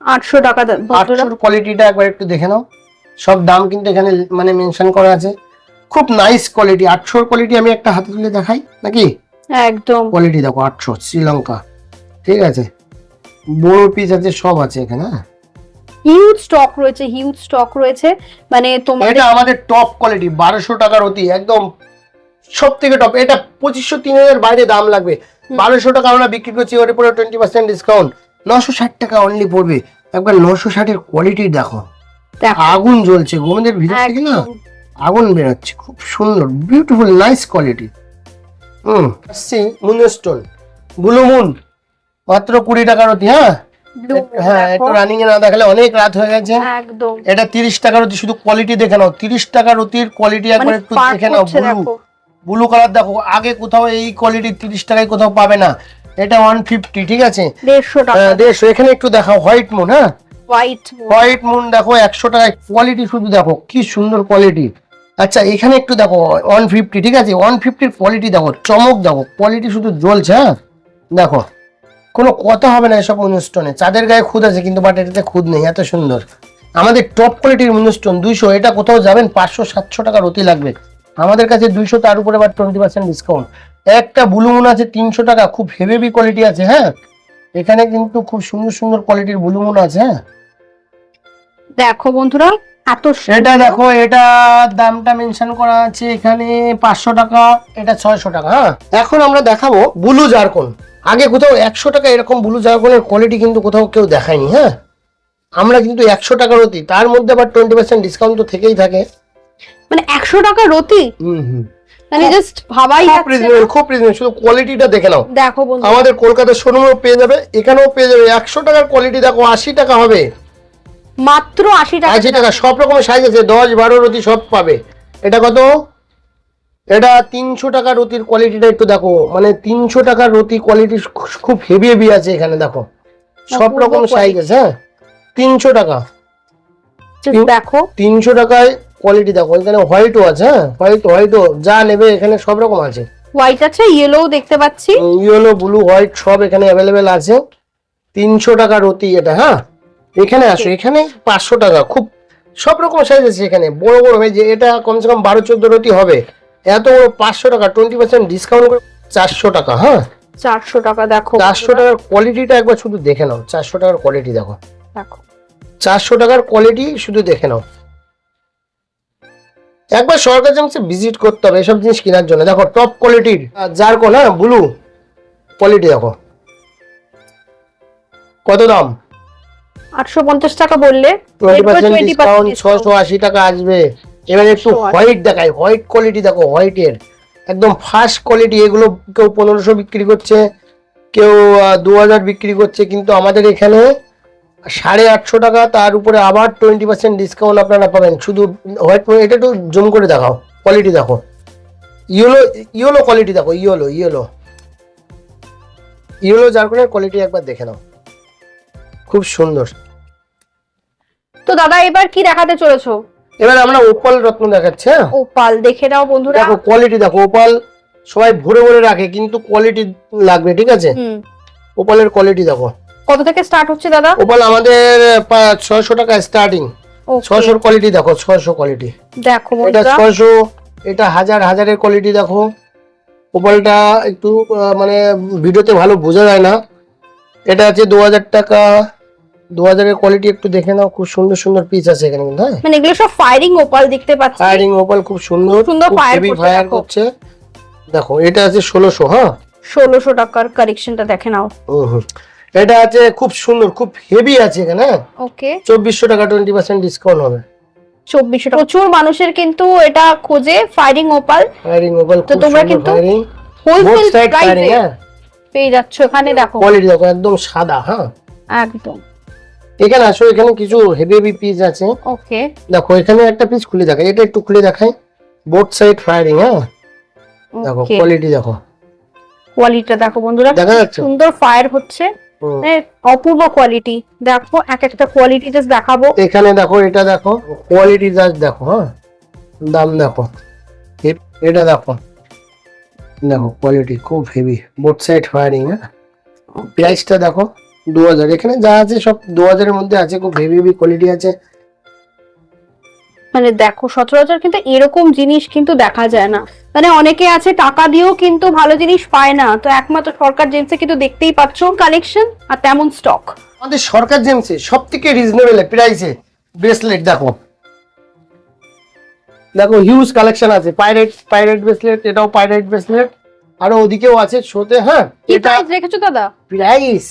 S2: আটশো টাকা
S1: আটশোর কোয়ালিটিটা একবার একটু দেখে নাও। সব দাম কিন্তু এখানে মানে মেনশন করা আছে। খুব নাইস কোয়ালিটি আটশোর কোয়ালিটি আমি একটা হাতে তুলে দেখাই নাকি?
S2: একদম।
S1: কোয়ালিটি দেখো আটশো শ্রীলঙ্কা। ঠিক আছে? বড় পিস আছে সব আছে এখানে হ্যাঁ?
S2: হিউজ স্টক রয়েছে হিউজ স্টক রয়েছে। মানে তোমার
S1: এটা আমাদের টপ কোয়ালিটি বারোশো টাকার অতি একদম সব থেকে টপ এটা পঁচিশশো তিন হাজার বাইরে দাম লাগবে। বারোশো টাকা আমরা বিক্রি করছি ওর উপরে টোয়েন্টি পার্সেন্ট ডিসকাউন্ট নশো ষাট টাকা অনলি পড়বে। একবার নশো ষাটের কোয়ালিটি দেখো।
S2: দেখো।
S1: আগুন জ্বলছে গোমেদের ভিতর থেকে না আগুন বেরোচ্ছে খুব সুন্দর বিউটিফুল নাইস কোয়ালিটি হুম আসছি মুনস্টোন ব্লু মুন মাত্র কুড়ি টাকার অতি হ্যাঁ? হ্যাঁ একটু রানিং এ না দেখালে অনেক রাত হয়ে গেছে।
S2: একদম।
S1: এটা তিরিশ টাকার অতি শুধু কোয়ালিটি দেখে নাও। তিরিশ টাকার অতির কোয়ালিটি একবার
S2: মানে
S1: একটু দেখে নাও ব্লু। ব্লু কালার দেখো আগে কোথাও এই কোয়ালিটি তিরিশ টাকায় কোথাও পাবে না। এটা ওয়ান ফিফটি ঠিক আছে?
S2: দেড়শো টাকা।
S1: হ্যাঁ, দেড়শো। এখানে একটু দেখাও হোয়াইট মুন হ্যাঁ?
S2: হোয়াইট
S1: হোয়াইট মুন দেখো একশো টাকায় কোয়ালিটি শুধু দেখো কি সুন্দর কোয়ালিটি আচ্ছা এখানে একটু দেখো ওয়ান ফিফটি ঠিক আছে? ওয়ান ফিফটির কোয়ালিটি দেখো চমক দেখো কোয়ালিটি শুধু জ্বলছে হ্যাঁ? দেখো কোনো কথা হবে না এসব মুনস্টোনে চাঁদের গায়ে খুদ আছে কিন্তু বাট এটাতে খুদ নেই এত সুন্দর। আমাদের টপ কোয়ালিটির মুনস্টোন দুইশো এটা কোথাও যাবেন পাঁচশো সাতশো টাকার অতি লাগবে। আমাদের কাছে দুইশো তার উপরে আবার টোয়েন্টি পার্সেন্ট ডিসকাউন্ট একটা ব্লু মুন আছে তিনশো টাকা খুব হেভি কোয়ালিটি আছে হ্যাঁ? এখানে কিন্তু খুব সুন্দর সুন্দর কোয়ালিটির ব্লু মুন আছে হ্যাঁ?
S2: দেখো বন্ধুরা এত
S1: এটা দেখো এটা দামটা মেনশন করা আছে এখানে পাঁচশো টাকা এটা ছয়শো টাকা হ্যাঁ? এখন আমরা দেখাবো ব্লু জারকন। আগে কোথাও একশো টাকা এরকম ব্লু জারকনের কোয়ালিটি কিন্তু কোথাও কেউ দেখায়নি হ্যাঁ? আমরা কিন্তু একশো টাকার অতি তার মধ্যে আবার টোয়েন্টি পার্সেন্ট ডিসকাউন্ট তো থেকেই থাকে।
S2: মানে একশো টাকা রতি? মানে জাস্ট ভাবাই
S1: খুব রিজনেবল শুধু কোয়ালিটিটা দেখে নাও।
S2: দেখো
S1: আমাদের কলকাতার শোরুমেও পেয়ে যাবে এখানেও পেয়ে যাবে। একশো টাকার কোয়ালিটি দেখো আশি টাকা হবে।
S2: মাত্র আশি টাকা।
S1: আশি টাকা সব রকমের সাইজ আছে দশ বারো রতি সব পাবে। এটা কত? এটা তিনশো টাকার রতির কোয়ালিটিটা একটু দেখো। মানে তিনশো টাকার রতি কোয়ালিটি খুব হেভি হেভি আছে এখানে দেখো। সব রকম সাইজ আছে হ্যাঁ। তিনশো টাকা।
S2: দেখো।
S1: তিনশো টাকায় কোয়ালিটি দেখো এখানে হোয়াইটও আছে হ্যাঁ? হোয়াইট হোয়াইটও যা নেবে এখানে সব রকম আছে।
S2: হোয়াইট আছে ইয়েলো দেখতে পাচ্ছি।
S1: ইয়েলো ব্লু হোয়াইট সব এখানে অ্যাভেলেবেল আছে। তিনশো টাকা রতি এটা হ্যাঁ? এখানে আসো এখানে পাঁচশো টাকা খুব সব রকম সাইজ আছে এখানে। বড় বড় হয় যে এটা কমসে কম বারো চোদ্দ রতি হবে। এত বড় পাঁচশো টাকা টোয়েন্টি পার্সেন্ট ডিসকাউন্ট করে চারশো টাকা হ্যাঁ?
S2: চারশো টাকা দেখো।
S1: চারশো টাকার কোয়ালিটিটা একবার শুধু দেখে নাও চারশো টাকার কোয়ালিটি দেখো।
S2: দেখো।
S1: চারশো টাকার কোয়ালিটি শুধু দেখে নাও। একবার সরকার জামসে ভিজিট করতে হবে এসব জিনিস কেনার জন্য। দেখো টপ কোয়ালিটির যার কোন হ্যাঁ ব্লু কোয়ালিটি দেখো। কত দাম?
S2: আটশো পঞ্চাশ টাকা বললে
S1: টোয়েন্টি
S2: এরপর
S1: পার্সেন্ট
S2: 20%
S1: ডিসকাউন্ট
S2: discount।
S1: ছশো আশি টাকা আসবে। এবার একটু হোয়াইট দেখাই হোয়াইট কোয়ালিটি দেখো হোয়াইটের একদম ফার্স্ট কোয়ালিটি এগুলো কেউ পনেরোশো বিক্রি করছে কেউ দু হাজার বিক্রি করছে কিন্তু আমাদের এখানে সাড়ে আটশো টাকা তার উপরে আবার টোয়েন্টি পার্সেন্ট ডিসকাউন্ট আপনারা পাবেন। শুধু হোয়াইট এটা একটু জুম করে দেখাও কোয়ালিটি দেখো। ইয়েলো ইয়েলো কোয়ালিটি দেখো ইয়েলো ইয়েলো। ইয়েলো জারকনের কোয়ালিটি একবার দেখে নাও। খুব সুন্দর।
S2: তো দাদা এবার কি দেখাতে চলেছো?
S1: এবার আমরা ওপাল রত্ন দেখাচ্ছি হ্যাঁ?
S2: ওপাল দেখে নাও বন্ধুরা।
S1: দেখো কোয়ালিটি দেখো ওপাল সবাই ভরে ভরে রাখে কিন্তু কোয়ালিটি লাগবে ঠিক আছে? ওপালের কোয়ালিটি দেখো।
S2: কত থেকে স্টার্ট হচ্ছে দাদা?
S1: ওপাল আমাদের ছয়শো টাকা স্টার্টিং
S2: Okay,
S1: ছশোর কোয়ালিটি দেখো ছয়শো কোয়ালিটি
S2: দেখো
S1: এটা
S2: বন্ধুরা
S1: ছয়শো এটা হাজার হাজারের কোয়ালিটি দেখো। ওপালটা একটু মানে ভিডিওতে ভালো বোঝা যায় না। এটা আছে দু হাজার টাকা। দু হাজারের কোয়ালিটি একটু দেখে নাও খুব সুন্দর সুন্দর পিস আছে এখানে কিন্তু হ্যাঁ?
S2: মানে এগুলো সব ফায়ারিং ওপাল দেখতে পাচ্ছি।
S1: ফায়ারিং ওপাল খুব সুন্দর
S2: সুন্দর
S1: ফায়ার। করছে দেখো। এটা আছে ষোলোশো হ্যাঁ?
S2: ষোলোশো টাকার কালেকশনটা দেখে নাও।
S1: হুম। এটা আছে খুব সুন্দর খুব হেভি আছে এখানে হ্যাঁ?
S2: ওকে
S1: চব্বিশশো টাকা টোয়েন্টি পার্সেন্ট ডিসকাউন্ট হবে।
S2: চব্বিশশো টাকা। প্রচুর মানুষের কিন্তু এটা খোঁজে ফায়ারিং ওপাল
S1: ফায়ারিং ওপাল
S2: তো তোমরা কিন্তু হোলসেল প্রাইসে
S1: হ্যাঁ?
S2: পেয়ে যাচ্ছ এখানে দেখো।
S1: কোয়ালিটি দেখো একদম সাদা হ্যাঁ?
S2: একদম।
S1: এখানে আসো এখানে কিছু হেভি হেভি পিস আছে।
S2: ওকে
S1: দেখো এখানে একটা পিস খুলে দেখাই এটা একটু খুলে দেখাই। বোথ সাইড ফায়ারিং হ্যাঁ? দেখো কোয়ালিটি দেখো।
S2: কোয়ালিটিটা দেখো বন্ধুরা
S1: দেখা যাচ্ছে?
S2: সুন্দর ফায়ার হচ্ছে। অপূর্ব কোয়ালিটি দেখো এক একটা কোয়ালিটি জাস্ট দেখাবো।
S1: এখানে দেখো এটা দেখো কোয়ালিটি জাস্ট দেখো হ্যাঁ? দাম দেখো। এটা দেখো। দেখো কোয়ালিটি খুব হেভি বোট সাইড ফায়ারিং হ্যাঁ? প্রাইসটা দেখো দু হাজার এখানে যা আছে সব দু হাজারের মধ্যে আছে খুব হেভি হেভি কোয়ালিটি আছে।
S2: মানে দেখো সচরাচর কিন্তু এরকম জিনিস কিন্তু দেখা যায় না। মানে অনেকে আছে টাকা দিয়েও কিন্তু ভালো জিনিস পায় না। তো একমাত্র সরকার জেমসে কিন্তু দেখতেই পাচ্ছ কালেকশন আর তেমন স্টক
S1: আমাদের সরকার জেমসে সব থেকে রিজনেবল প্রাইসে ব্রেসলেট দেখো। দেখো হিউজ কালেকশন আছে। পাইরেট পাইরেট ব্রেসলেট এটাও পাইরেট ব্রেসলেট আরও ওদিকেও আছে শোতে হ্যাঁ?
S2: কি
S1: এটা
S2: প্রাইস রেখেছো দাদা?
S1: প্রাইস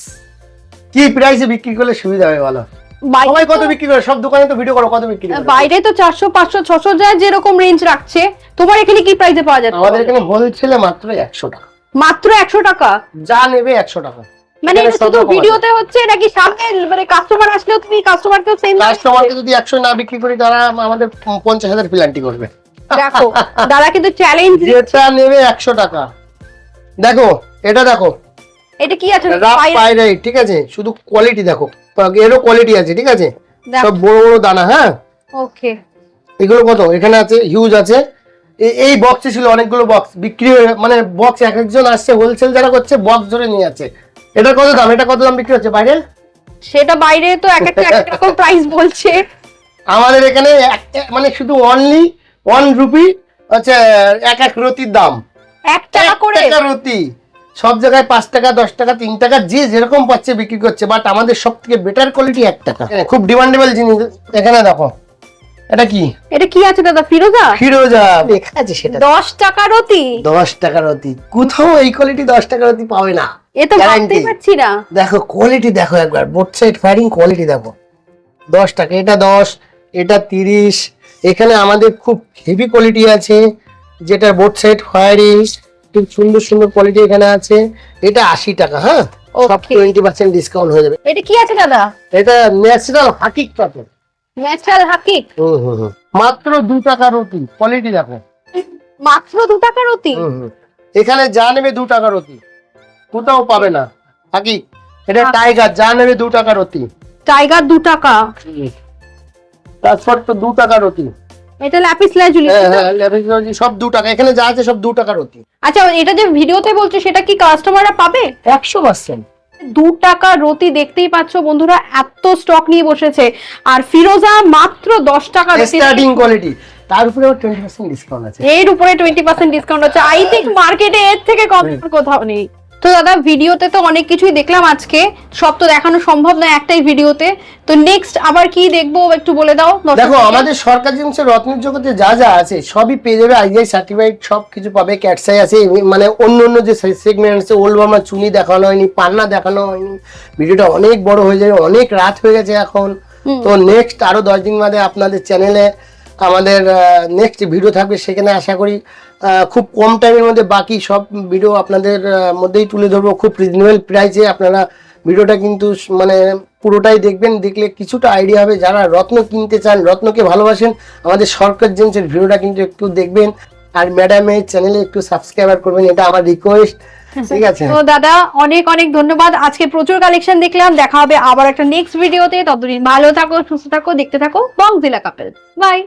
S1: কি প্রাইসে বিক্রি করলে সুবিধা হবে বলো? সবাই কত বিক্রি করে? সব দোকানে তো ভিডিও করো কত বিক্রি করে?
S2: বাইরে তো যায় যেরকম রেঞ্জ রাখছে তোমার এখানে কি প্রাইসে পাওয়া যাচ্ছে?
S1: আমাদের এখানে হোলসেলে মাত্র একশো টাকা।
S2: মাত্র একশো টাকা?
S1: যা নেবে একশো টাকা।
S2: মানে শুধু ভিডিওতে হচ্ছে নাকি সামনে মানে কাস্টমার আসলেও তুমি কাস্টমারকেও সেম
S1: কাস্টমারকে যদি একশো না বিক্রি করি তারা আমাদের পঞ্চাশ হাজার প্ল্যান্টি করবে।
S2: দেখো দাদা কিন্তু [laughs] চ্যালেঞ্জ
S1: যেটা নেবে একশো টাকা। দেখো এটা দেখো
S2: এটা কি আছে?
S1: রাফ পাইরাইট ঠিক আছে? শুধু কোয়ালিটি দেখো। এরও কোয়ালিটি আছে ঠিক আছে? সব বড় বড় দানা হ্যাঁ?
S2: ওকে
S1: এগুলো কত? এখানে আছে হিউজ আছে। এই বক্সে ছিল অনেকগুলো বক্স বিক্রি হয়ে মানে বক্স এক একজন আসছে হোলসেল যারা করছে বক্স ধরে নিয়ে যাচ্ছে। এটা কত দাম? এটা কত দাম বিক্রি হচ্ছে? বাইরে
S2: সেটা বাইরে তো এক একটা এক এক রকম [laughs] প্রাইস বলছে।
S1: আমাদের এখানে এক- এক- মানে শুধু অনলি ওয়ান রুপি হচ্ছে এক এক রতির দাম।
S2: এক টাকা
S1: এক
S2: করে?
S1: টাকা রতি। সব জায়গায় পাঁচ টাকা দশ টাকা তিন টাকা যে যেরকম পাচ্ছে বিক্রি করছে বাট আমাদের সব থেকে বেটার কোয়ালিটি এক টাকা। খুব ডিমান্ডেবল জিনিস। এখানে দেখো এটা কি?
S2: এটা কি আছে দাদা ফিরোজা?
S1: ফিরোজা। লেখা আছে সেটা
S2: দশ টাকার অতি
S1: দশ টাকার অতি কোথাও এই কোয়ালিটি দশ টাকার অতি পাবে না।
S2: এ তো ভাবতেই পারছি না।
S1: দেখো কোয়ালিটি দেখো একবার। বোথ সাইড ফায়ারিং কোয়ালিটি দেখো। দশ টাকা এটা দশ এটা তিরিশ। এখানে আমাদের খুব হেভি কোয়ালিটি আছে যেটা বোথ সাইড ফায়ারিং খুব সুন্দর সুন্দর কোয়ালিটি এখানে আছে। এটা আশি টাকা হ্যাঁ? সব. টোয়েন্টি পার্সেন্ট ডিসকাউন্ট হয়ে যাবে।
S2: এটা কি আছে দাদা?
S1: এটা ন্যাচারাল হাকিক পাথর।
S2: ন্যাচারাল হাকিক?
S1: হুম হুম হুম। মাত্র দু টাকা রুটি কোয়ালিটি দেখো।
S2: মাত্র দু
S1: হুম হুম। এখানে যা নেবে দু টাকার অতি কোথাও পাবে না। হাকিক এটা। টাইগার যা নেবে দু টাকার অতি
S2: টাইগার দু টাকা।
S1: তারপর তো দু টাকার অতি
S2: এটা ল্যাপিস লাইজুলি
S1: হ্যাঁ হ্যাঁ ল্যাভিস সব দু টাকা এখানে যা আছে সব দু টাকার অতি
S2: আচ্ছা এটা যে ভিডিওতে বলছো সেটা কি কাস্টমাররা পাবে?
S1: একশো পার্সেন্ট
S2: দু টাকা রতি দেখতেই পাচ্ছ বন্ধুরা এত স্টক নিয়ে বসেছে। আর ফিরোজা মাত্র দশ টাকা
S1: স্টার্টিং কোয়ালিটি তার উপরে টোয়েন্টি পার্সেন্ট ডিসকাউন্ট আছে।
S2: এর উপরে টোয়েন্টি পার্সেন্ট ডিসকাউন্ট হচ্ছে আই থিঙ্ক মার্কেটে এর থেকে কম কোথাও নেই। তো দাদা ভিডিওতে তো অনেক কিছুই দেখলাম আজকে। সব তো দেখানো সম্ভব নয় একটাই ভিডিওতে। তো নেক্সট আবার কি দেখব একটু বলে দাও
S1: দেখো আমাদের সরকার জিনিসের রত্নের জগতে যা যা আছে সবই পেয়ে যাবে আইজিআই সার্টিফাইড সব কিছু পাবে ক্যাটসাই আছে মানে অন্য অন্য যে সেগমেন্ট আছে ওল্ড বার্মা চুনি দেখানো হয়নি পান্না দেখানো হয়নি ভিডিওটা অনেক বড় হয়ে যাবে অনেক রাত হয়ে গেছে এখন। তো নেক্সট আরও দশ দিন বাদে আপনাদের চ্যানেলে আমাদের নেক্সট ভিডিও থাকবে সেখানে আশা করি খুব কম টাইমের মধ্যে বাকি সব ভিডিও আপনাদের মধ্যেই তুলে ধরবো। খুব রিজনেবল প্রাইসে আপনারা ভিডিওটা কিন্তু মানে পুরোটাই দেখবেন, দেখলে কিছুটা আইডিয়া হবে। যারা রত্ন কিনতে চান, রত্নকে ভালোবাসেন, আমাদের সরকার জেন্সের ভিডিওটা কিন্তু একটু দেখবেন। আর ম্যাডামের চ্যানেলে একটু সাবস্ক্রাইবার করবেন, এটা আমার রিকোয়েস্ট ঠিক আছে?
S2: তো দাদা, অনেক অনেক ধন্যবাদ। আজকে প্রচুর কালেকশন দেখলাম। দেখা হবে আবার একটা নেক্সট ভিডিওতে ততদিন ভালো থাকো, সুস্থ থাকো, দেখতে থাকো। বং জিলা কাপেল বাই